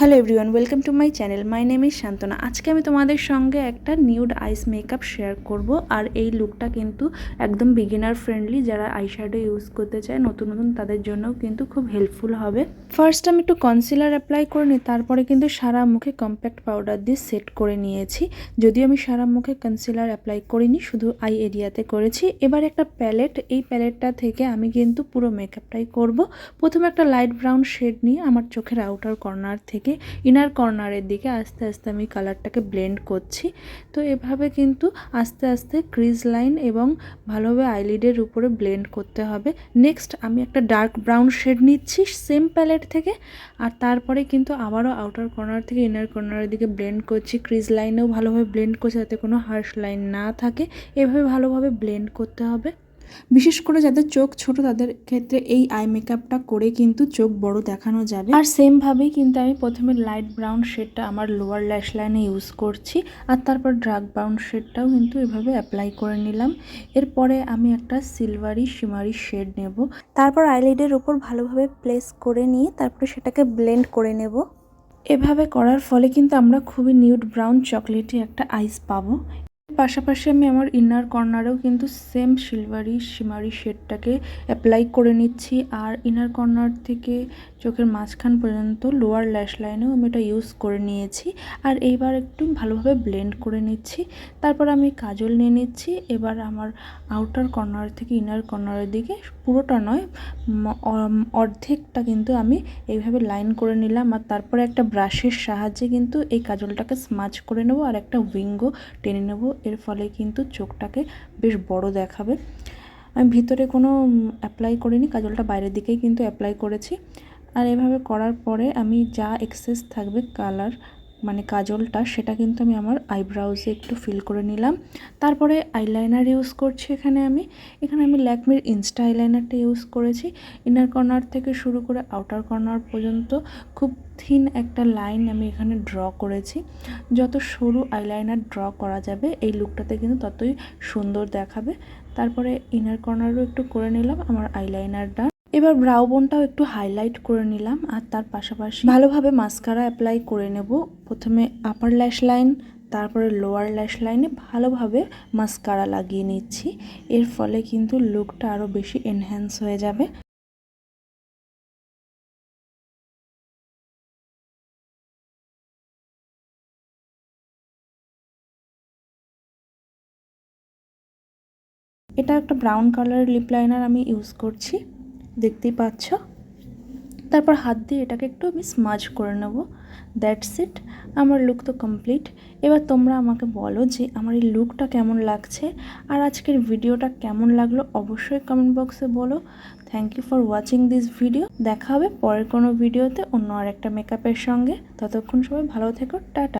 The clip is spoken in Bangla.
Hello everyone welcome to my channel my name is Shantona আজকে আমি তোমাদের সঙ্গে একটা নিউড আইস মেকআপ শেয়ার করব। আর এই লুকটা কিন্তু একদম বিগিনার ফ্রেন্ডলি যারা আইশ্যাডো ইউজ করতে চায়, নতুন নতুন, তাদের জন্যও কিন্তু খুব হেল্পফুল হবে। ফার্স্ট আমি একটু কনসিলার অ্যাপ্লাই করে নিই, তারপরে কিন্তু সারা মুখে কম্প্যাক্ট পাউডার দিয়ে সেট করে নিয়েছি। যদিও আমি সারা মুখে কনসিলার অ্যাপ্লাই করিনি, শুধু আই এরিয়াতে করেছি। এবার একটা প্যালেট এই প্যালেটটা থেকে আমি কিন্তু পুরো মেকআপটাই করব। প্রথমে একটা লাইট ব্রাউন শেড নিয়ে আমার চোখের আউটার কর্নার থেকে ইনার কর্নারের দিকে আস্তে আস্তে আমি কালারটাকে ব্লেন্ড করছি। তো এভাবে কিন্তু আস্তে আস্তে ক্রিজ লাইন এবং ভালোভাবে আইলিডের উপরে ব্লেন্ড করতে হবে। নেক্সট আমি একটা ডার্ক ব্রাউন শেড নিচ্ছি সেম প্যালেট থেকে। আর তারপরে কিন্তু আবারও আউটার কর্নার থেকে ইনার কর্নারের দিকে ব্লেন্ড করছি। ক্রিজ লাইনেও ভালোভাবে ব্লেন্ড করছি যাতে কোনো হার্শ লাইন না থাকে। এভাবে ভালোভাবে ব্লেন্ড করতে হবে। বিশেষ করে যাদের চোখ ছোট, তাদের ক্ষেত্রে এই আই মেকআপটা করে কিন্তু চোখ বড় দেখানো যাবে। আর সেমভাবেই কিন্তু আমি প্রথমে লাইট ব্রাউন শেডটা আমার লোয়ার ল্যাশ লাইনে ইউজ করছি, আর তারপর ডার্ক ব্রাউন শেডটাও কিন্তু এভাবে অ্যাপ্লাই করে নিলাম। এরপরে আমি একটা সিলভারি শিমারি শেড নেব। তারপর আইলাইডের ওপর ভালোভাবে প্লেস করে নিয়ে তারপরে সেটাকে ব্লেন্ড করে নেব। এভাবে করার ফলে কিন্তু আমরা খুবই নিউড ব্রাউন চকলেটি একটা আইস পাবো। পাশাপাশি আমি আমার ইনার কর্নারেও কিন্তু সেম সিলভারি শিমারি শেডটাকে অ্যাপ্লাই করে নিচ্ছি। আর ইনার কর্নার থেকে চোখের মাঝখান পর্যন্ত লোয়ার ল্যাশ লাইনেও আমি এটা ইউজ করে নিয়েছি। আর এইবার একটু ভালোভাবে ব্লেন্ড করে নিচ্ছি। তারপর আমি কাজল নিয়ে নিচ্ছি। এবার আমার আউটার কর্নার থেকে ইনার কর্নারের দিকে পুরোটা নয় অর্ধেকটা কিন্তু আমি এইভাবে লাইন করে নিলাম। আর তারপরে একটা ব্রাশের সাহায্যে কিন্তু এই কাজলটাকে স্মাচ করে নেব। আর একটা উইঙ্গো টেনে নেব। এর ফলে কিন্তু চোখটাকে বেশ বড় দেখাবে। আমি ভিতরে কোনো অ্যাপ্লাই করিনি, কাজলটা বাইরের দিকেই কিন্তু অ্যাপ্লাই করেছি। আর এভাবে করার পরে আমি যা এক্সেস থাকবে কালার মানে কাজলটা, সেটা কিন্তু আমি আমার আইব্রাউজে একটু ফিল করে নিলাম। তারপরে আইলাইনার ইউজ করছি এখানে আমি। এখানে আমি ল্যাকমির ইনস্টা আইলাইনারটা ইউজ করেছি। ইনার কর্নার থেকে শুরু করে আউটার কর্নার পর্যন্ত খুব থিন একটা লাইন আমি এখানে ড্র করেছি। যত সরু আইলাইনার ড্র করা যাবে, এই লুকটাতে কিন্তু ততই সুন্দর দেখাবে। তারপরে ইনার কর্নারও একটু করে নিলাম, আমার আইলাইনারটা এবার ব্রাউ বোনটাও একটু হাইলাইট করে নিলাম আর তার পাশাপাশি ভালোভাবে মাস্কারা অ্যাপ্লাই করে নেব। প্রথমে আপার ল্যাশ লাইন তারপরে লোয়ার ল্যাশ লাইনে ভালোভাবে মাস্কারা লাগিয়ে নিচ্ছি। এর ফলে কিন্তু লুকটা আরও বেশি এনহ্যান্স হয়ে যাবে। এটা একটা ব্রাউন কালারের লিপ লাইনার আমি ইউজ করছি। দেখতেই পাচ্ছ। তারপর হাত দিয়ে এটাকে একটু আমি স্মাজ করে নেব। দ্যাটস ইট আমার লুক তো কমপ্লিট এবার তোমরা আমাকে বলো যে আমার এই লুকটা কেমন লাগছে? আর আজকের ভিডিওটা কেমন লাগল অবশ্যই কমেন্ট বক্সে বলো। Thank you for watching this video দেখা হবে পরের কোনো ভিডিওতে অন্য আর একটা মেকআপের সঙ্গে। ততক্ষণ সবাই ভালো থেকো। টাটা।